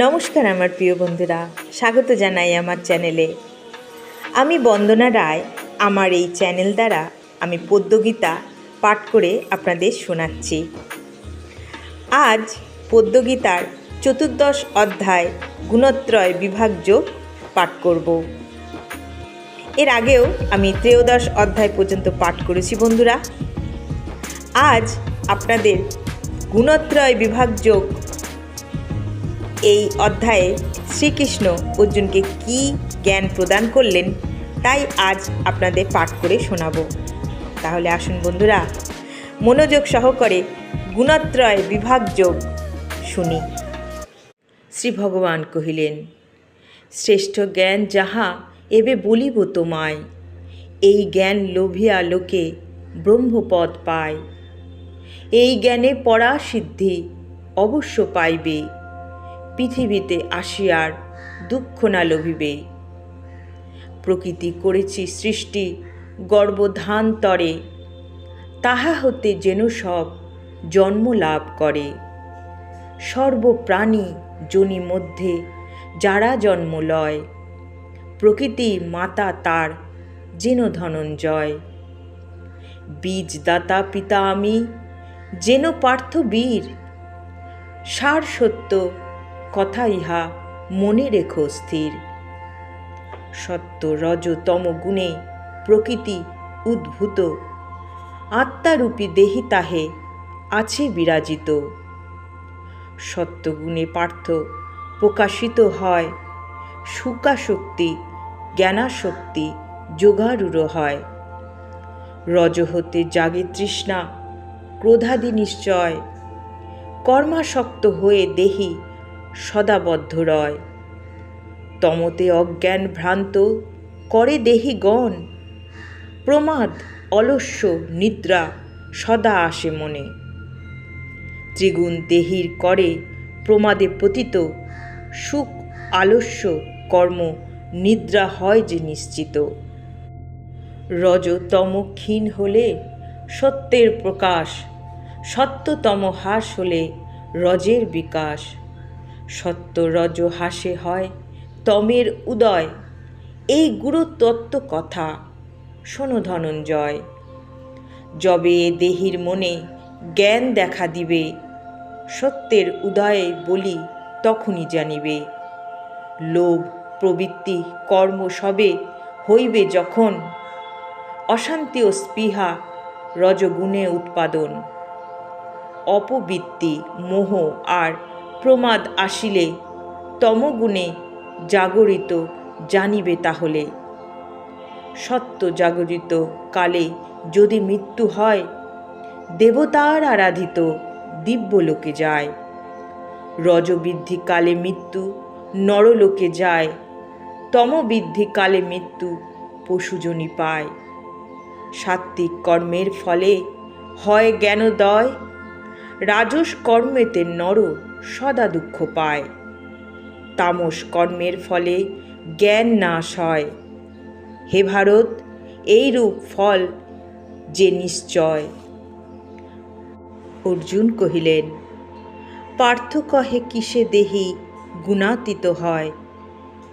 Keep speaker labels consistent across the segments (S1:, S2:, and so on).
S1: নমস্কার আমার প্রিয় বন্ধুরা স্বাগত জানাই আমার চ্যানেলে আমি বন্দনা রায় আমার এই চ্যানেল দ্বারা আমি পদ্মগীতা পাঠ করে আপনাদের শোনাচ্ছি আজ পদ্মগীতার চতুর্দশ অধ্যায় গুণত্রয় বিভাগ যোগ পাঠ করব এর আগেও আমি ত্রয়োদশ অধ্যায় পর্যন্ত পাঠ করেছি বন্ধুরা আজ আপনাদের গুণত্রয় বিভাগ যোগ এই অধ্যায়ে শ্রীকৃষ্ণ অর্জুনকে কি জ্ঞান প্রদান করলেন তাই আজ আপনাদের পাঠ করে শোনাব তাহলে আসুন বন্ধুরা মনোযোগ সহকারে গুণত্রয় বিভাগযোগ শুনি শ্রী ভগবান কহিলেন শ্রেষ্ঠ জ্ঞান যাহা এবে বলিব তোমায় এই জ্ঞান লোভিয়া লোকে ব্রহ্মপদ পায় এই জ্ঞানে সিদ্ধি অবশ্য পাইবে পৃথিবীতে আসিয়ার দুঃখ না লভিবে প্রকৃতি করেছি সৃষ্টি গর্বধান তরে তাহা হতে যেন সব জন্ম লাভ করে সর্বপ্রাণী জনি মধ্যে যারা জন্ম লয় প্রকৃতি মাতা তার যেন ধনঞ্জয় বীজদাতা পিতা আমি যেন পার্থ বীর সার সত্য কথা ইহা মনে রেখো স্থির সত্য রজতম গুণে প্রকৃতি উদ্ভূত আত্মারূপী দেহি তাহে আছে বিরাজিত সত্যগুণে পার্থ প্রকাশিত হয় সুকাশক্তি জ্ঞানাশক্তি যোগারূঢ় হয় রজ হতে জাগে তৃষ্ণা ক্রোধাদি নিশ্চয় কর্মাসক্ত হয়ে দেহি সদাবদ্ধ রয় তমতে অজ্ঞান ভ্রান্ত করে দেহি গণ প্রমাদ অলস্য নিদ্রা সদা আসে মনে ত্রিগুণ দেহির করে প্রমাদে পতিত সুখ আলস্য কর্ম নিদ্রা হয় যে নিশ্চিত রজতম ক্ষীণ হলে সত্যের প্রকাশ সত্যতম হ্রাস হলে রজের বিকাশ সত্য রজ হাসে হয় তমের উদয় এই গুরুতত্ত্ব কথা শোনো ধনঞ্জয় যবে দেহির মনে জ্ঞান দেখা দিবে সত্যের উদয়ে বলি তখনই জানিবে লোভ প্রবৃত্তি কর্ম সবে হইবে যখন অশান্তি ও স্পৃহা রজগুণে উৎপাদন অপবৃত্তি মোহ আর প্রমাদ আসিলে তমগুণে জাগরিত জানিবে তাহলে সত্য জাগরিত কালে যদি মৃত্যু হয় দেবতার আরাধিত দিব্যলোকে যায় রজবৃদ্ধি কালে মৃত্যু নরলোকে যায় তমবৃদ্ধি কালে মৃত্যু পশুজনী পায় সাত্ত্বিক কর্মের ফলে হয় জ্ঞানোদয় রাজস কর্মেতে নর সদা দুঃখ পায় তামস কর্মের ফলে জ্ঞান নাশ হয় হে ভারত এইরূপ ফল যে নিশ্চয় অর্জুন কহিলেন পার্থ কহে কিসে দেহি গুণাতীত হয়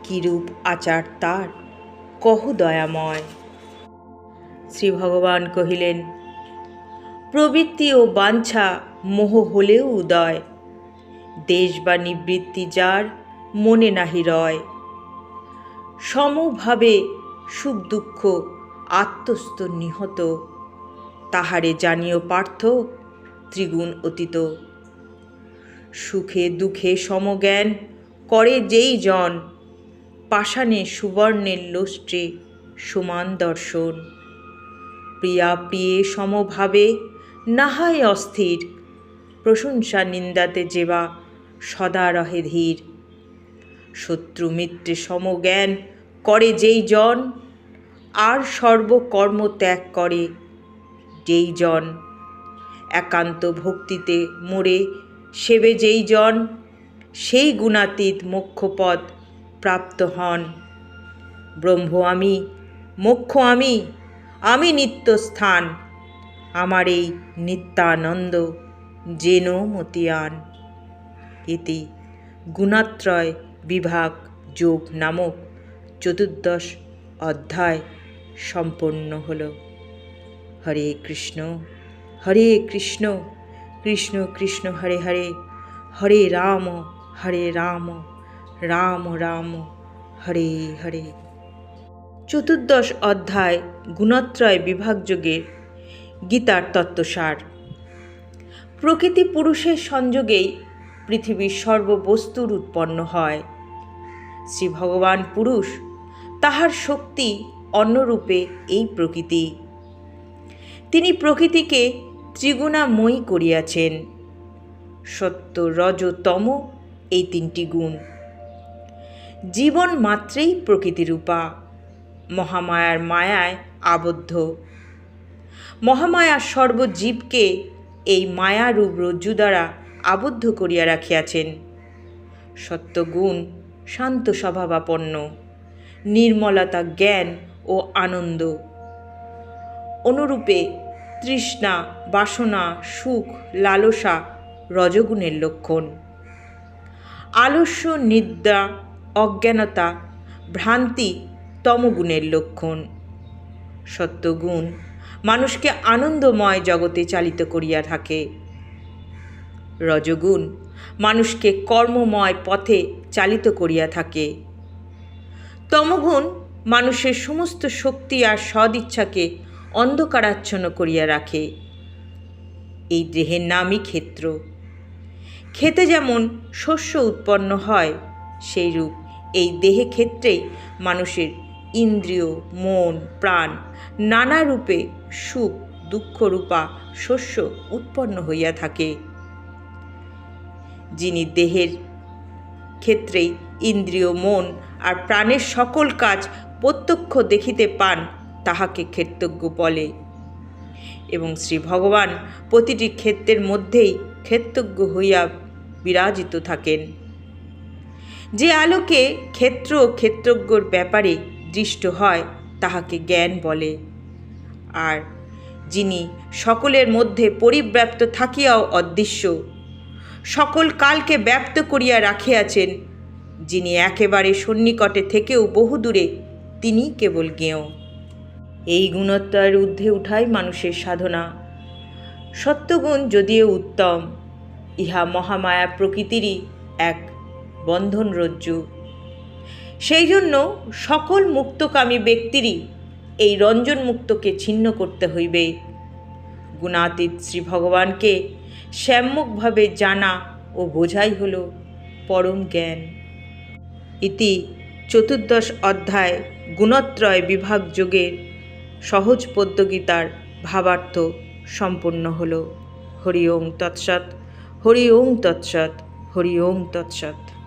S1: কিরূপ আচার তার কহ দয়াময় শ্রী ভগবান কহিলেন প্রবৃত্তি ও বাঞ্ছা মোহ হলেও উদয় দেশ বা নিবৃত্তি যার মনে নাহি রয় সমভাবে সুখ দুঃখ আত্মস্থ নিহত তাহারে জানিও পার্থ ত্রিগুণ অতীত সুখে দুঃখে সমজ্ঞান করে যেই জন পাষাণে সুবর্ণের লোষ্ট্রে সমান দর্শন প্রিয়া প্রিয়ে সমভাবে নাহায় অস্থির প্রশংসা নিন্দাতে যেবা সদা রহে ধীর শত্রু মিত্রে সমজ্ঞান করে যেই জন আর সর্বকর্ম ত্যাগ করে যেই জন একান্ত ভক্তিতে মরে সেবে যেই জন সেই গুণাতীত মোক্ষপদ প্রাপ্ত হন ব্রহ্ম আমি মোক্ষ আমি আমি নিত্য স্থান আমার এই নিত্যানন্দ যেন মতিয়ান এতে গুণাত্রয় বিভাগ যোগ নামক চতুর্দশ অধ্যায় সম্পন্ন হল হরে কৃষ্ণ হরে কৃষ্ণ কৃষ্ণ কৃষ্ণ হরে হরে হরে রাম হরে রাম রাম রাম হরে হরে চতুর্দশ অধ্যায় গুণত্রয় যোগের গীতার তত্ত্বসার প্রকৃতি পুরুষের সংযোগেই পৃথিবীর সর্ববস্তুর উৎপন্ন হয় শ্রী ভগবান পুরুষ তাহার শক্তি অন্যরূপে এই প্রকৃতি তিনি প্রকৃতিকে ত্রিগুণাময়ী করিয়াছেন সত্য রজতম এই তিনটি গুণ জীবন মাত্রেই প্রকৃতিরূপা মহামায়ার মায়ায় আবদ্ধ মহামায়া সর্বজীবকে এই মায়ারূপ রজ্জু দ্বারা আবদ্ধ করিয়া রাখিয়াছেন সত্যগুণ শান্ত স্বভাবাপন্ন নির্মলতা জ্ঞান ও আনন্দ অনুরূপে তৃষ্ণা বাসনা সুখ লালসা রজগুণের লক্ষণ আলস্য নিদ্রা অজ্ঞানতা ভ্রান্তি তমগুণের লক্ষণ সত্যগুণ মানুষকে আনন্দময় জগতে চালিত করিয়া থাকে রজগুণ মানুষকে কর্মময় পথে চালিত করিয়া থাকে তমগুণ মানুষের সমস্ত শক্তি আর সদিচ্ছাকে অন্ধকারাচ্ছন্ন করিয়া রাখে এই দেহের নামই ক্ষেত্র খেতে যেমন শস্য উৎপন্ন হয় সেই রূপ এই দেহে ক্ষেত্রেই মানুষের ইন্দ্রিয় মন প্রাণ নানা রূপে সুখ দুঃখরূপা শস্য উৎপন্ন হইয়া থাকে যিনি দেহের ক্ষেত্রেই ইন্দ্রিয় মন আর প্রাণের সকল কাজ প্রত্যক্ষ দেখিতে পান তাহাকে ক্ষেত্রজ্ঞ বলে এবং শ্রী ভগবান প্রতিটি ক্ষেত্রের মধ্যেই ক্ষেত্রজ্ঞ হইয়া বিরাজিত থাকেন যে আলোকে ক্ষেত্র ও ক্ষেত্রজ্ঞর ব্যাপারে দৃষ্ট হয় তাহাকে জ্ঞান বলে আর যিনি সকলের মধ্যে পরিব্যাপ্ত থাকিয়াও অদৃশ্য সকল কালকে ব্যপ্ত করিয়া রাখিয়াছেন যিনি একেবারে সন্নিকটে থেকেও বহু দূরে তিনি কেবল জ্ঞেয় এই গুণত্বের ঊর্ধ্বে উঠাই মানুষের সাধনা সত্যগুণ যদিও উত্তম ইহা মহামায়া প্রকৃতিরই এক বন্ধন রজ্জু সেই জন্য সকল মুক্তকামী ব্যক্তিরই এই রঞ্জন মুক্তকে ছিন্ন করতে হইবে গুণাতীত শ্রী ভগবানকে শ্যাম্যকভাবে জানা ও বোঝাই হল পরম জ্ঞান ইতি চতুর্দশ অধ্যায় গুণত্রয় বিভাগ যোগের সহজ পদ্যগীতার ভাবার্থ সম্পূর্ণ হল হরি ওং তৎসৎ হরি ওং তৎসৎ হরি ওং তৎসৎ